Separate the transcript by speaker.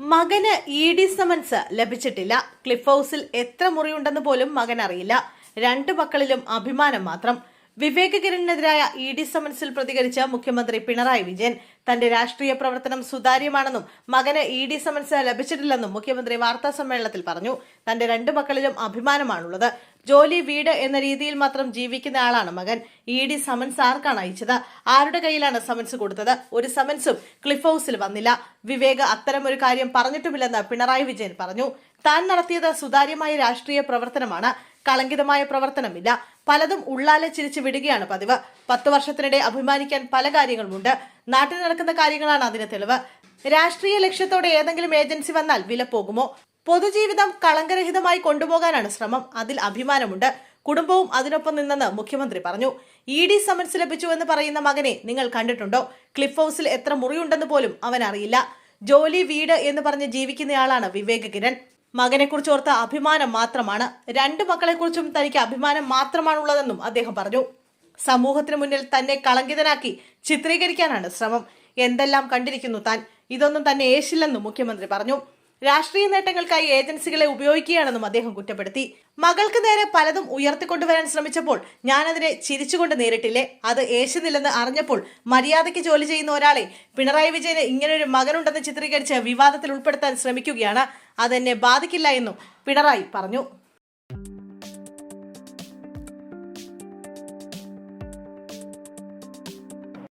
Speaker 1: മകന് E D summons ലഭിച്ചിട്ടില്ല. Cliff ഹൗസിൽ എത്ര മുറിയുണ്ടെന്ന് പോലും മകൻ അറിയില്ല രണ്ട് മക്കളിലും അഭിമാനം മാത്രം. വിവേക് കിരണിനെതിരായ ഇ ഡി സമൻസിൽ പ്രതികരിച്ച മുഖ്യമന്ത്രി പിണറായി വിജയൻ തന്റെ രാഷ്ട്രീയ പ്രവർത്തനം സുതാര്യമാണെന്നും മകന് ഇ ഡി സമൻസ് ലഭിച്ചിട്ടില്ലെന്നും മുഖ്യമന്ത്രി വാർത്താ സമ്മേളനത്തിൽ പറഞ്ഞു. തന്റെ രണ്ട് മക്കളിലും അഭിമാനമാണുള്ളത്. ജോലി വീട് എന്ന രീതിയിൽ മാത്രം ജീവിക്കുന്ന ആളാണ് മകൻ. ഇ ഡി സമൻസ് ആർക്കാണ് അയച്ചത്? ആരുടെ കയ്യിലാണ് സമൻസ് കൊടുത്തത്? ഒരു സമൻസും ക്ലിഫ് ഹൗസിൽ വന്നില്ല. വിവേക് അത്തരം ഒരു കാര്യം പറഞ്ഞിട്ടുമില്ലെന്ന് പിണറായി വിജയൻ പറഞ്ഞു. താൻ നടത്തിയത് സുതാര്യമായ രാഷ്ട്രീയ പ്രവർത്തനമാണ്. കളങ്കിതമായ പ്രവർത്തനമില്ല. പലതും ഉള്ളാലെ ചിരിച്ചു വിടുകയാണ് പതിവ്. പത്ത് വർഷത്തിനിടെ അഭിമാനിക്കാൻ പല കാര്യങ്ങളുമുണ്ട്. നാട്ടിൽ നടക്കുന്ന കാര്യങ്ങളാണ് അതിന് തെളിവ്. രാഷ്ട്രീയ ലക്ഷ്യത്തോടെ ഏതെങ്കിലും ഏജൻസി വന്നാൽ വില പോകുമോ? പൊതുജീവിതം കളങ്കരഹിതമായി കൊണ്ടുപോകാനാണ് ശ്രമം. അതിൽ അഭിമാനമുണ്ട്. കുടുംബവും അതിനൊപ്പം നിന്നെന്ന് മുഖ്യമന്ത്രി പറഞ്ഞു. ഇ ഡി സമൻസ് ലഭിച്ചുവെന്ന് പറയുന്ന മകനെ നിങ്ങൾ കണ്ടിട്ടുണ്ടോ? ക്ലിഫ് ഹൗസിൽ എത്ര മുറിയുണ്ടെന്ന് പോലും അവൻ അറിയില്ല ജോലി വീട് എന്ന് പറഞ്ഞ് ജീവിക്കുന്നയാളാണ് വിവേക് കിരൺ. മകനെക്കുറിച്ച് ഓർത്ത അഭിമാനം മാത്രമാണ്. രണ്ട് മക്കളെക്കുറിച്ചും തനിക്ക് അഭിമാനം മാത്രമാണുള്ളതെന്നും അദ്ദേഹം പറഞ്ഞു. സമൂഹത്തിന് മുന്നിൽ തന്നെ കളങ്കിതനാക്കി ചിത്രീകരിക്കാനാണ് ശ്രമം. എന്തെല്ലാം കണ്ടിരിക്കുന്നു താൻ? ഇതൊന്നും തന്നെ ഏശില്ലെന്നും മുഖ്യമന്ത്രി പറഞ്ഞു. രാഷ്ട്രീയ നേട്ടങ്ങൾക്കായി ഏജൻസികളെ ഉപയോഗിക്കുകയാണെന്നും അദ്ദേഹം കുറ്റപ്പെടുത്തി. മകൾക്ക് നേരെ പലതും ഉയർത്തിക്കൊണ്ടുവരാൻ ശ്രമിച്ചപ്പോൾ ഞാനതിനെ ചിരിച്ചുകൊണ്ട് നേരിട്ടില്ലേ? അത് ഏശുന്നില്ലെന്ന് അറിഞ്ഞപ്പോൾ മര്യാദയ്ക്ക് ജോലി ചെയ്യുന്ന ഒരാളെ പിണറായി വിജയന് ഇങ്ങനൊരു മകനുണ്ടെന്ന് ചിത്രീകരിച്ച് വിവാദത്തിൽ ഉൾപ്പെടുത്താൻ ശ്രമിക്കുകയാണ്. അതെന്നെ ബാധിക്കില്ല എന്നും പിണറായി പറഞ്ഞു.